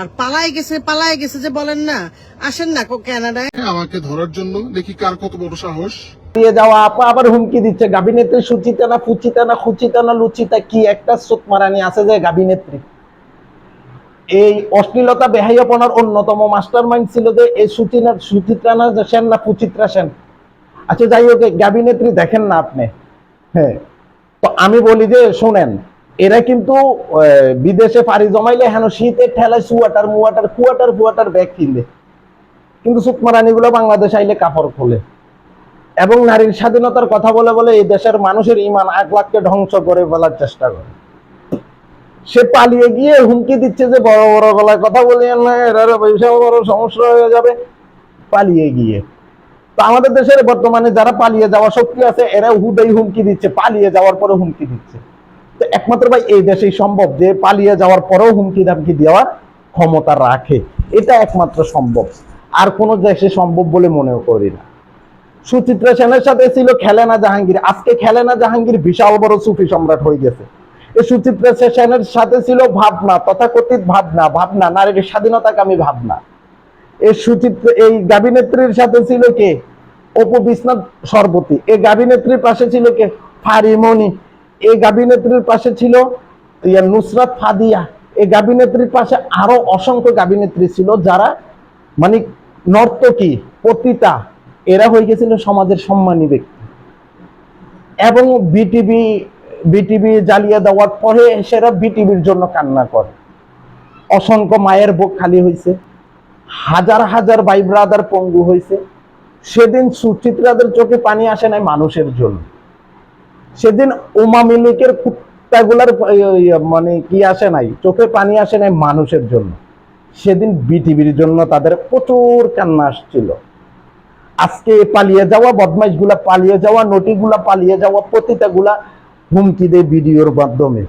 আর পালায় গেছে পালায় গেছে যে বলেন না। আসেন না কানাডায়। আমাকে ধরার জন্য। দেখি কার কত বড় সাহস। দিয়ে যাওয়া আপা আবার হুমকি দিচ্ছে। গাবিনেত্রী সুচিতা না ফুচিতা না খুচিতা না লুচিতা কি একটা সুতমারানি আছে যে গাবিনেত্রী। এই অশ্লীলতা বেহাইয়াপনার অন্যতম মাস্টার মাইন্ড ছিল যে এই সুচিনা সুচিত্রা না যে সেন না ফুচিত্রা সেন। আচ্ছা যাই হোক গাবিনেত্রী দেখেন না আপনি। হ্যাঁ তো আমি বলি যে শোনেন এরা কিন্তু বিদেশে পাড়ি জমাইলে হেন শীতের ঠেলায় সুয়াটার, মুয়াটার, কুয়াটার, ফুয়াটার ব্যাগ কিনবে। কিন্তু সুকমারানি গুলো বাংলাদেশ আইলে কাপড় খোলে। এবং নারীর স্বাধীনতার কথা বলে বলে এই দেশের মানুষের ইমান এক লাখকে ধ্বংস করে ফেলার চেষ্টা করে। সে পালিয়ে গিয়ে হুমকি দিচ্ছে যে, বড় বড় গলায় কথা বলিয়েন না, এরা বড় সমস্যা হয়ে যাবে। পালিয়ে গিয়ে। তো আমাদের দেশের বর্তমানে যারা পালিয়ে যাওয়া শক্তি আছে, এরা হুদেই হুমকি দিচ্ছে, পালিয়ে যাওয়ার পরে হুমকি দিচ্ছে। তো একমাত্র ভাই এই দেশেই সম্ভব যে পালিয়ে যাওয়ার পরেও হুমকি দামকি দেওয়ার ক্ষমতা রাখে। এটা একমাত্র সম্ভব। আর কোনো দেশে সম্ভব বলে মনেও করি না। সুচিত্রা সেনের সাথে ছিল খেলেনা জাহাঙ্গীর। আজকে খেলেনা জাহাঙ্গীর বিশাল বড় সুফি সম্রাট হয়ে গেছে। এই সুচিত্রা সেনের সাথে ছিল ভাবনা, তথাকথিত ভাবনা ভাবনা, নারীর স্বাধীনতাকামী ভাবনা। এই সুচিত্র, এই গাবিনেত্রীর সাথে ছিল কে? অপু বিশ্বনাথ সর্বতী। এই গাবিনেত্রীর পাশে ছিল কে? ফারিমণি। এই গাবিনেত্রীর পাশে ছিল নুসরাত ফাদিয়া। এই গাবিনেত্রীর পাশে আরও অসংখ্য গাবিনেত্রী ছিল যারা মানে নর্তকী, পতিতা, এরা হয়ে গেছিল সমাজের সম্মানী ব্যক্তি। এবং বিটিভি বিটিভি জ্বালিয়ে দেওয়ার পরে সেরা বিটিভির জন্য কান্না করে। অসংখ্য মায়ের বুক খালি হয়েছে হাজার হাজার ভাই ব্রাদার পঙ্গু হয়েছে সেদিন সুচিত্রাদের চোখে পানি আসে নাই মানুষের জন্য। সেদিন উমা মিলিকের কুত্তাগুলার মানে কি আসে নাই, চোখে পানি আসে নাই মানুষের জন্য। সেদিন বিটিভির জন্য তাদের প্রচুর কান্না আসছিল। আজকে পালিয়ে যাওয়া বদমাইশগুলা পালিয়ে যাওয়া নটিগুলা পালিয়ে যাওয়া পতিতাগুলা হুমকি দেয় ভিডিওর মাধ্যমে।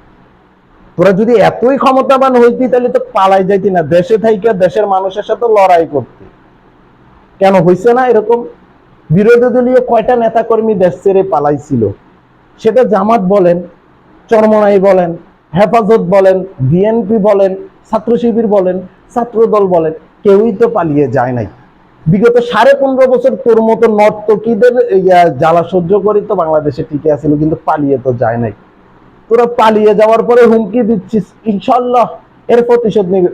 তোরা যদি এতই ক্ষমতাবান হইতি, তাহলে তো পালাই যাইতি না। দেশে থাইকা, দেশের মানুষের সাথে লড়াই করতে। কেন হইছে না এরকম? বিরোধী দলীয় কয়টা নেতা কর্মী দেশ ছেড়ে পালাইছিল? সেটা জামাত বলেন, চরমনাই বলেন, হেফাজত বলেন, বিএনপি বলেন, ছাত্র শিবির বলেন ছাত্রদল বলেন, কেউই তো পালিয়ে যায় নাই। বিগত সাড়ে পনেরো বছর তোর মতো নর্তকীদের জ্বালা সহ্য করি তো বাংলাদেশে টিকে আছিল কিন্তু পালিয়ে তো যায় নাই। তোরা পালিয়ে যাওয়ার পরে হুমকি দিচ্ছিস, ইনশাল্লাহ, এর প্রতিশোধ নিবে।